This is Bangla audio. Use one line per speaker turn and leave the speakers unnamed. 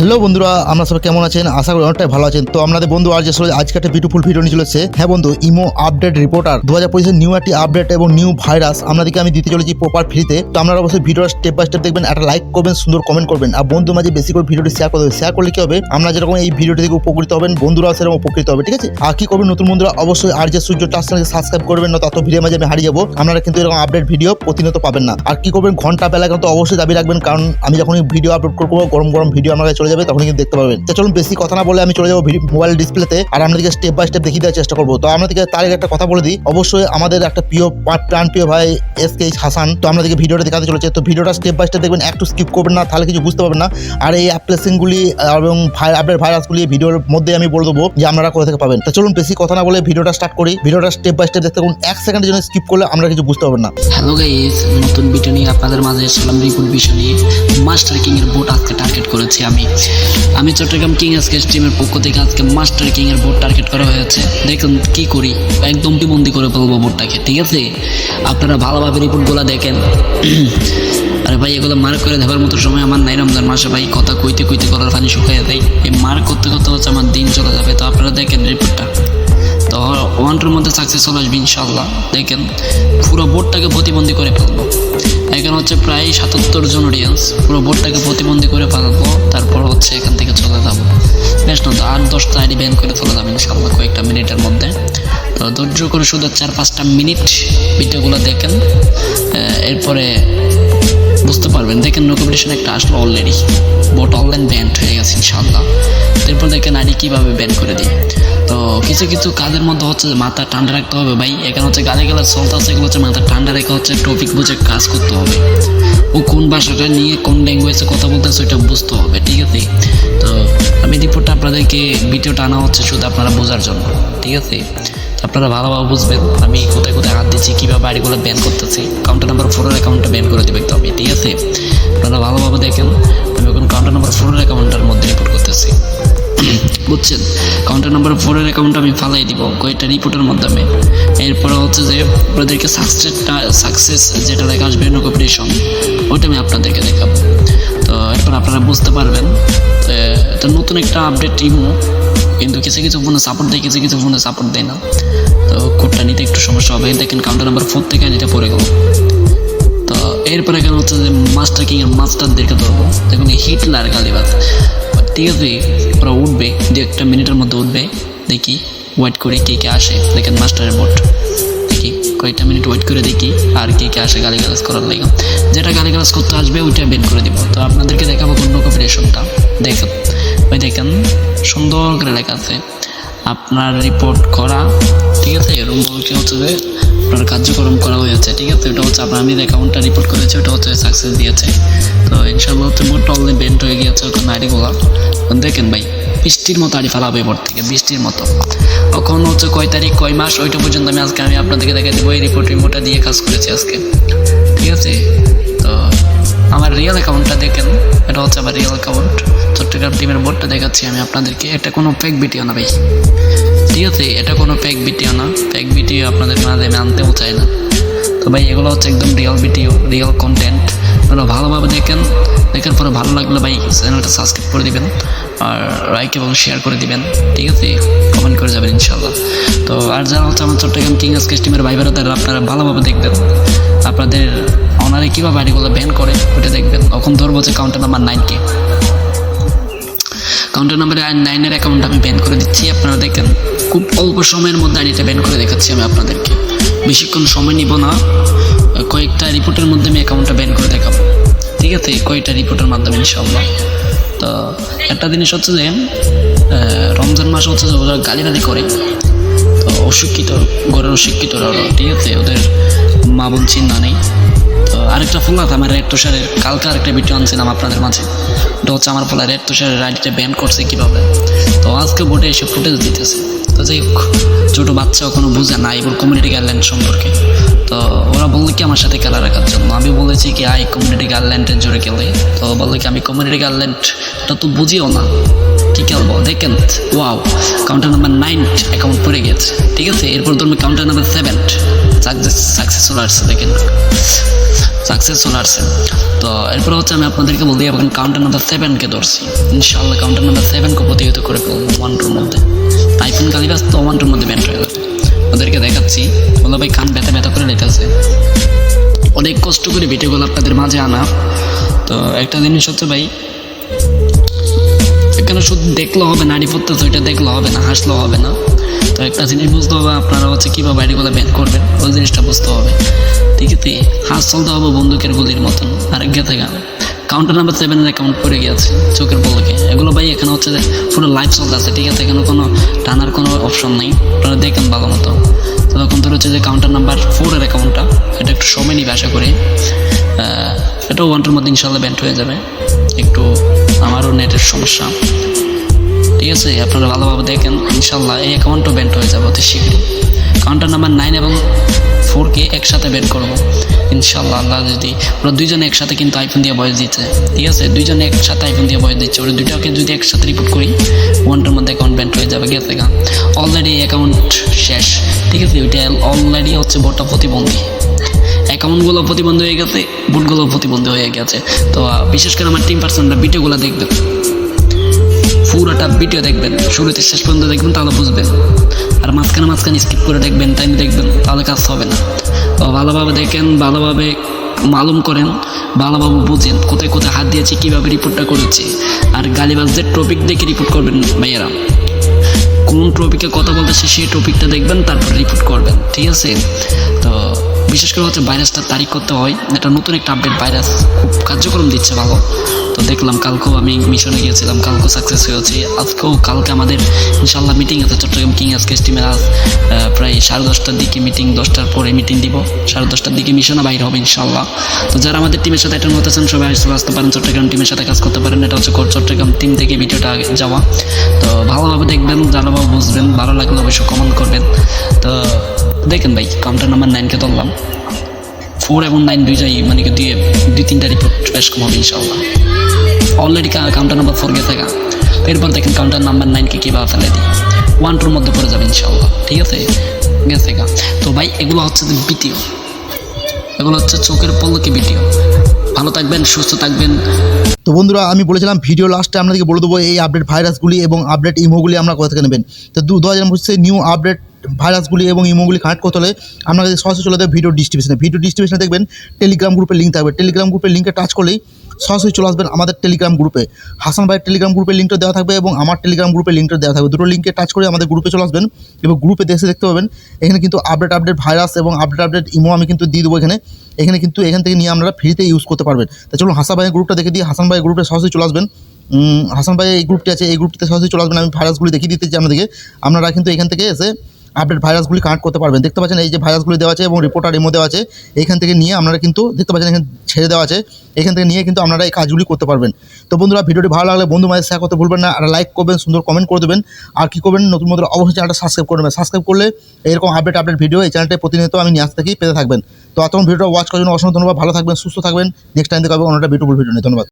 হ্যালো বন্ধুরা, আমরা সবাই কেমন আছেন? আশা করি অনেকটাই ভালো আছেন। তো আপনাদের বন্ধু আর যে আজকে একটা বিউটিফুল ভিডিও নিয়ে চলেছে হ্যাঁ বন্ধু, ইমো আপডেট রিপোর্টার দু হাজার পঁচিশের নিউ একটি আপডেট এবং নিউ ভাইরাস আপনাদেরকে আমি দিতে চলেছি প্রপার ফ্রিতে তো আপনারা অবশ্যই ভিডিওটা স্টেপ বাই স্টেপ দেখবেন, একটা লাইক করবেন, সুন্দর কমেন্ট করবেন। আর বন্ধু মাঝে বেশি করে ভিডিওটি শেয়ার করবে শেয়ার করলে কি হবে? আমরা যেরকম এই ভিডিওটি থেকে উপকৃত হবেন, বন্ধুরাও সেরকম উপকৃত হবে, ঠিক আছে? আর কি করবেন নতুন বন্ধুরা? অবশ্যই আর যে সূর্য টাচটাকে সাবস্ক্রাইব করবেন না তত ভিডিও মাঝে আমি হারিয়ে যাব। আপনারা কিন্তু এরকম আপডেট ভিডিও প্রতিনিয়ত পাবেন না। আর কি করবেন? ঘণ্টা বেলা কিন্তু অবশ্যই দাবি রাখবেন, কারণ আমি যখন ভিডিও আপলোড করব, গরম গরম ভিডিও আমার কাছে চলে যাবে তখন কিন্তু দেখতে পাবেন। তো চলুন, বেশি কথা না বলে আমি চলে যাব মোবাইল ডিসপ্লেতে আর আপনাদেরকে স্টেপ বাই স্টেপ দেখিয়ে দেওয়ার চেষ্টা করব। তো আপনাদেরকে তার একটা কথা বলে দিই। অবশ্যই আমাদের একটা প্রিয় প্রাণ প্রিয় ভাই এস কে হাসান তো আপনাদেরকে ভিডিওটা দেখাতে চলেছে। তো ভিডিওটা স্টেপ বাই স্টেপ দেখবেন, একটু স্কিপ করবেন না, তাহলে কিছু বুঝতে পারবেন না। আর এই অ্যাপ্লিকেশনগুলি এবং আপডেট ভাইরাসগুলি ভিডিওর মধ্যে আমি বলে দেবো যে আপনারা কোথা থেকে পাবেন। তো চলুন, বেশি কথা না বলে ভিডিওটা স্টার্ট করি। ভিডিওটা স্টেপ বাই স্টেপ দেখতে এক সেকেন্ডের জন্য স্কিপ করলে আমরা কিছু বুঝতে পারবেন না।
হ্যালো গাইস নতুন ভিডিও নিয়ে আপনাদের মাঝে এসেছিলাম রিপুট বিষয় নিয়ে মাস্টার কিং এর বোট আজকে টার্গেট করেছি আমি। আমি চট্টগ্রাম কিং আজকে টিমের পক্ষ থেকে আজকে মাস্টার কিং এর বোট টার্গেট করা হয়েছে। দেখুন কি করি, একদম বন্দি করে ফেলব বোটটাকে ঠিক আছে? আপনারা ভালোভাবে রিপোর্টগুলো দেখেন। আরে ভাই, এগুলো মার্ক করে দেওয়ার মতো সময় আমার নাই। রমজান মাসে ভাই, কথা কইতে কইতে করার পানি শুকাইয়া দেয়। এই মার্ক করতে করতে হচ্ছে আমার দিন চলে যাবে। তো আপনারা দেখেন রিপোর্টটা তো ওয়ানটার মধ্যে সাকসেস চলে আসবে ইনশাল্লাহ দেখেন, পুরো বোর্ডটাকে প্রতিবন্ধী করে ফেলব। এখানে হচ্ছে প্রায় সাতাত্তর জন অডিয়েন্স পুরো বোর্ডটাকে প্রতিবন্ধী করে পালাবো তারপর হচ্ছে এখান থেকে চলে যাব। বেশ না, তো আট দশটা আইডি ব্যান করে চলে যাবেন ইনশাল্লাহ কয়েকটা মিনিটের মধ্যে। তো ধৈর্য করে শুধু চার পাঁচটা মিনিট ভিডিওগুলো দেখেন। এরপরে বুঝতে পারবেন, দেখেন নো কম্পিটিশন একটা আসলো অলরেডি বোট অনলাইন ব্যান্ড হয়ে গেছে ইনশাল্লাহ এরপর দেখেন আইডি কীভাবে ব্যান করে দিই। তো কিছু কিছু কাজের মধ্যে হচ্ছে মাথা ঠান্ডা রাখতে হবে ভাই। এখানে হচ্ছে গালে গেলার চলতে আছে, এগুলো হচ্ছে মাথা ঠান্ডা রেখে হচ্ছে টপিক বুঝে কাজ করতে হবে। ও কোন ভাষাটা নিয়ে কোন ল্যাঙ্গুয়েজে কথা বলতেছে ওইটা বুঝতে হবে, ঠিক আছে? তো আমি রিপোর্টটা আপনাদেরকে ভিডিওটা আনা হচ্ছে শুধু আপনারা বোঝার জন্য, ঠিক আছে? আপনারা ভালোভাবে বুঝবেন, আমি কোথায় কোথায় হাত দিচ্ছি কীভাবে বাড়িগুলো ব্যান করতেছি? কাউন্টার নাম্বার ফোরের অ্যাকাউন্টটা ব্যান করে দেবে তো আমি ঠিক আছে। আপনারা ভালোভাবে দেখেন, আমি এখন কাউন্টার নাম্বার ফোরের অ্যাকাউন্টের মধ্যে রিপোর্ট করতেছি। বুঝছেন? কাউন্টার নাম্বার ফোরের অ্যাকাউন্ট আমি ফালাই দিব, কয়েকটা রিপোর্টের মাধ্যমে। এরপরে হচ্ছে যে, আপনাদেরকে সাকসেসটা সাকসেস যেটা লেখা আসবে নো কম্পিটিশন ওইটা আমি আপনাদেরকে দেখাবো। তো এরপর আপনারা বুঝতে পারবেন এটা নতুন একটা আপডেট ইমো, কিন্তু কিছু কিছু ফোনে সাপোর্ট দেয়, কিছু কিছু ফোনে সাপোর্ট দেয় না। তো কোডটা নিতে একটু সমস্যা হবে। দেখেন কাউন্টার নাম্বার ফোর থেকে নিতে পড়ে গেল। তো এরপরে এখানে হচ্ছে যে মাস্টার কিং এর মাস্টারদেরকে ধরবো। দেখুন, হিটলার গালিবাজ ঠিক আছে, ওরা উঠবে, দু একটা মিনিটের মধ্যে উঠবে। দেখি ওয়েট করে কে কে আসে। দেখেন মাস্টারের বোট দেখি, কয়েকটা মিনিট ওয়েট করে দেখি আর কে কে আসে গালি গালাজ করার লাগে। যেটা গালি গালাজ করতে আসবে, ওইটা বের করে দিব। তো আপনাদেরকে দেখাবো কোন কম্পিটিশনটা দেখেন, ওই দেখেন, সুন্দর করে লেখা আছে। আপনার রিপোর্ট করা, ঠিক আছে? এরকম বলতে হচ্ছে যে আপনার কার্যক্রম করা হয়েছে, ঠিক আছে? ওটা হচ্ছে আপনার আমি যে অ্যাকাউন্টটা রিপোর্ট করেছি, ওটা হচ্ছে সাকসেস দিয়েছে। তো ইনশাল্লাহ হচ্ছে মোট অলরেডি বেন্ট হয়ে গিয়েছে ওখানে আইডিগুলো দেখেন ভাই, বৃষ্টির মতো আড়ি ফেলাবে এবার থেকে, বৃষ্টির মতো। এখন হচ্ছে কয় তারিখ, কয় মাস, ওইটা পর্যন্ত আমি আজকে আমি আপনাদেরকে দেখে দেবো, এই রিপোর্ট রিমোটটা দিয়ে কাজ করেছি আজকে। ঠিক আছে? আমার রিয়েল অ্যাকাউন্টটা দেখেন। এটা হচ্ছে আমার রিয়েল অ্যাকাউন্ট চট্টগ্রাম টিমের বোর্ডটা দেখাচ্ছি আমি আপনাদেরকে। এটা কোনো ফেক ভিডিও না ভাই। ঠিক আছে এটা কোনো ফেক ভিডিও না। ফেক ভিডিও আপনাদের মাঝে আমি আনতেও চাই না। তো ভাই, এগুলো হচ্ছে একদম রিয়েল ভিডিও রিয়েল কন্টেন্ট আপনারা ভালোভাবে দেখেন। দেখার পরে ভালো লাগলে ভাই চ্যানেলটা সাবস্ক্রাইব করে দিবেন। আর লাইক এবং শেয়ার করে দিবেন। ঠিক আছে কমেন্ট করে যাবেন ইনশাল্লাহ তো আর যারা হচ্ছে আমার চট্টগ্রাম কিং আজকে টিমের ভাই তারা আপনারা ভালোভাবে দেখবেন। আপনাদের অনারে কীভাবে বাড়িগুলো ব্যান করে, ওটা দেখবেন। তখন ধরবো যে কাউন্টার নাম্বার নাইনকে কাউন্টার নাম্বারে নাইনের অ্যাকাউন্ট আমি ব্যান করে দিচ্ছি। আপনারা দেখেন, খুব অল্প সময়ের মধ্যে আইডিটা ব্যান করে দেখাচ্ছি আমি আপনাদেরকে। বেশিক্ষণ সময় নিব না। কয়েকটা রিপোর্টের মধ্যে আমি অ্যাকাউন্টটা ব্যান করে দেখাবো। ঠিক আছে? কয়েকটা রিপোর্টের মাধ্যমে ইনশাল্লাহ তো একটা জিনিস হচ্ছে যে রমজান মাস হচ্ছে যে ওরা গালিগালি করে। তো অশিক্ষিত, ঘরের অশিক্ষিতরা, ঠিক আছে? ওদের মা বোন চিন্তা নেই। আরেকটা ফুল আছে আমার রেড তুষারের কালকে আরেকটা ভিডিও আনছিলাম আপনাদের মাঝে। ওটা হচ্ছে আমার ফলে রেড তুষারের আইডিটা ব্যান করছে কীভাবে? তো আজকে বোর্ডে এসে ফুটেজ দিতেছে। তো যাই হোক, ছোটো বাচ্চা কোনো বুঝে না এবার কমিউনিটি গাইডলাইন সম্পর্কে। তো ওরা বলল কি আমার সাথে খেলা রাখার জন্য। আমি বলেছি কি আই কমিউনিটি গাইডলাইনের জোরে খেলে। তো বলল কি, আমি কমিউনিটি গাইডলাইনটা তো বুঝিও না। কি খেলব? দেখেন wow counter number nine account পড়ে গেছে। ঠিক আছে? এরপর ধরুন counter number seven success success চলে আসছে দেখেন। সাকসেস চলে আসছে তো এরপর হচ্ছে আমি আপনাদেরকে বলতে এখন কাউন্টার নাম্বার সেভেনকে ধরছি। ইনশাল্লাহ কাউন্টার নাম্বার সেভেনকে প্রতিহত করে ফেলব ওয়ান টুর মধ্যে। আইফোন কালিবাস তো ওয়ান টুর মধ্যে ব্যান্ড হয়ে গেছে। ওদেরকে দেখাচ্ছি। বলো ভাই, কান ব্যথা ব্যথা করে লেতেছে অনেক কষ্ট করে ভিডিওগুলো আপনাদের মাঝে আনা। তো একটা জিনিস হচ্ছে ভাই, এখানে শুধু দেখলেও হবে নারী পড়তেছে ওইটা দেখলেও হবে না হাসলেও হবে না। তো একটা জিনিস বুঝতে হবে, আপনারা হচ্ছে কীভাবে বাড়িগুলো ব্যান করবেন, ওই জিনিসটা বুঝতে হবে। আছে হাস চলতে হবে বন্দুকের গুলির মতন। আর গেতে গান কাউন্টার নাম্বার সেভেনের অ্যাকাউন্ট পড়ে গিয়েছে, চোখের পলকে। এগুলো ভাই এখানে হচ্ছে যে পুরো লাইভ চলতে আছে, ঠিক আছে? এখানে কোনো টানার কোনো অপশন নেই। আপনারা দেখেন ভালো মতো। তো তখন তোর হচ্ছে যে কাউন্টার নাম্বার ফোরের অ্যাকাউন্টটা এটা একটু সময় নিবে আশা করি। এটাও ওয়ানটার মধ্যে ইনশাল্লাহ ব্যান্ড হয়ে যাবে। একটু আমারও নেটের সমস্যা। ঠিক আছে? আপনারা ভালোভাবে দেখেন ইনশাল্লাহ এই অ্যাকাউন্টও ব্যান্ড হয়ে যাবে অতি শীঘ্রই। কাউন্টার নাম্বার নাইন এবং ফোরকে একসাথে বের করব। ইনশাল্লাহ আল্লাহ যদি ওরা দুইজনে একসাথে কিন্তু আইফোন দিয়ে বয়স দিচ্ছে। ঠিক আছে? দুইজনে একসাথে আইফোন দিয়ে বয়স দিচ্ছে। ওরা দুইটাকে যদি একসাথে রিপোর্ট করি, ওয়ানটার মধ্যে অ্যাকাউন্ট ব্যান্ড হয়ে যাবে, গেছে গা। অলরেডি অ্যাকাউন্ট শেষ। ঠিক আছে? ওইটা অলরেডি হচ্ছে ভোটটা প্রতিবন্ধী। অ্যাকাউন্টগুলো প্রতিবন্ধী হয়ে গেছে বুটগুলো প্রতিবন্ধী হয়ে গেছে। তো বিশেষ করে আমার টিম পার্সনরা ভিডিওগুলো দেখবেন। পুরোটা ভিডিও দেখবেন। শুরুতে শেষ পর্যন্ত দেখবেন, তাহলে বুঝবেন। আর মাঝখানে মাঝখানে স্কিপ করে দেখবেন টাইম দেখবেন তাহলে কাজ হবে না। ভালোভাবে দেখেন, ভালোভাবে মালুম করেন, ভালোভাবে বুঝেন কোথায় কোথায় হাত দিয়েছি, কীভাবে রিপোর্টটা করেছি। আর গালিবাজদের টপিক দেখে রিপোর্ট করবেন ভাইয়েরা। কোন টপিকে কথা বলতেছে সেই টপিকটা দেখবেন, তারপর রিপোর্ট করবেন, ঠিক আছে? বিশেষ করে হচ্ছে ভাইরাসটা তারিখ করতে হয়। এটা নতুন একটা আপডেট ভাইরাস খুব কার্যক্রম দিচ্ছে ভালো। তো দেখলাম কালকেও আমি মিশনে গিয়েছিলাম, কালকেও সাকসেস হয়েছি। আজকেও কালকে আমাদের ইনশাল্লাহ মিটিং আছে চট্টগ্রাম কিং আজকে টিমের আজ প্রায় সাড়ে দশটার দিকে মিটিং দশটার পরে মিটিং দিব। সাড়ে দশটার দিকে মিশনে বাইরে হবে ইনশাল্লাহ তো যারা আমাদের টিমের সাথে অ্যাটেন্ড হতে চান সবাই আসতে আসতে পারেন, চট্টগ্রাম টিমের সাথে কাজ করতে পারেন। এটা হচ্ছে চট্টগ্রাম টিম থেকে ভিডিওটা যাওয়া। তো ভালোভাবে দেখবেন ভালোভাবে বুঝবেন, ভালো লাগলে অবশ্যই কমেন্ট করবেন। তো দেখেন ভাই কাউন্টার নাম্বার নাইনকে ধরলাম। ফোর এবং নাইন দুই দুইটাই মানে কি দিয়ে দুই তিনটা রিপোর্ট পেশ কম হবে ইনশাল্লাহ অলরেডি কাউন্টার নাম্বার ফোর গে থাকা। এরপর দেখেন কাউন্টার নাম্বার নাইনকে কীভাবে ফেলে দিই। ওয়ান টুর মধ্যে পড়ে যাবে ইনশাল্লাহ ঠিক আছে? গেছে গা। তো ভাই, এগুলো হচ্ছে বিটিও এগুলো হচ্ছে চোখের পলকে বিটিও ভালো থাকবেন, সুস্থ থাকবেন।
তো বন্ধুরা, আমি বলেছিলাম ভিডিও লাস্টে আপনাদেরকে বলে দেবো এই আপডেট ভাইরাসগুলি এবং আপডেট ইমোগুলি আমরা কোথা থেকে নেবেন। তো দু হাজার নিউ আপডেট ভাইরাসগুলি এবং ইমোগুলি কানেক্ট করতে হলে আপনাকে সরাসরি চলে যাবে ভিডিও ডিস্ট্রিবিউশনে ভিডিও ডিস্ট্রিবিউশনে দেখবেন টেলিগ্রাম গ্রুপের লিঙ্ক থাকবে। টেলিগ্রাম গ্রুপের লিঙ্কে টাচ করলেই সরাসরি চলে আসবেন আমাদের টেলিগ্রাম গ্রুপে হাসান ভাইয়ের টেলিগ্রাম গ্রুপের লিঙ্কটা দেওয়া থাকবে এবং আমার টেলিগ্রাম গ্রুপের লিঙ্কটা দেওয়া থাকবে। দুটো লিঙ্কে টাচ করে আমাদের গ্রুপে চলে আসবেন এবং গ্রুপে দেশে দেখতে পাবেন। এখানে কিন্তু আপডেট আপডেট ভাইরাস এবং আপডেট আপডেট ইমো আমি কিন্তু দিয়ে দেবো এখানে। এখানে কিন্তু এখান থেকে নিয়ে আপনারা ফ্রিতে ইউজ করতে পারবেন। তা চলুন হাসান ভাইয়ের গ্রুপটা দেখে দিই। হাসান ভাইয়ের গ্রুপে সরাসরি চলে আসবেন। হাসান ভাই এই গ্রুপটি আছে। এই গ্রুপটিতে সরাসরি চলে আসবেন। আমি ভাইরাসগুলি দেখিয়ে দিতে চাই আপনাদেরকে। আপনারা কিন্তু এখান থেকে এসে আপডেট ভাইরাসগুলি কানেক্ট করতে পারবেন। দেখতে পাচ্ছেন এই যে ভাইরাসগুলি দেওয়া আছে এবং রিপোর্টার এমো দেওয়া আছে এইখান থেকে নিয়ে আপনারা কিন্তু দেখতে পাচ্ছেন এখানে ছেড়ে দেওয়া আছে, এখান থেকে নিয়ে কিন্তু আপনারা এই কাজগুলি করতে পারবেন। তো বন্ধুরা, ভিডিওটি ভালো লাগলে বন্ধু মাঝে শেয়ার করতে ভুলবেন না, আর লাইক করবেন, সুন্দর কমেন্ট করে দেবেন। আর কী করবেন, নতুন নতুন অবশ্যই চ্যানেলটা সাবস্ক্রাইব করে নেবেন। সাবস্ক্রাইব করলে এরকম আপডেট আপডেট ভিডিও এই চ্যানেলটা প্রতিনিয়ত আমি নিয়ে আসতে থাকি পেতে থাকবেন। তো এতক্ষণ ভিডিওটা ওয়াচ করার জন্য অসংখ্য ধন্যবাদ। ভালো থাকবেন, সুস্থ থাকবেন। নেক্সট টাইম দেখা হবে অন্য একটা বিউটিফুল ভিডিও নিয়ে। ধন্যবাদ।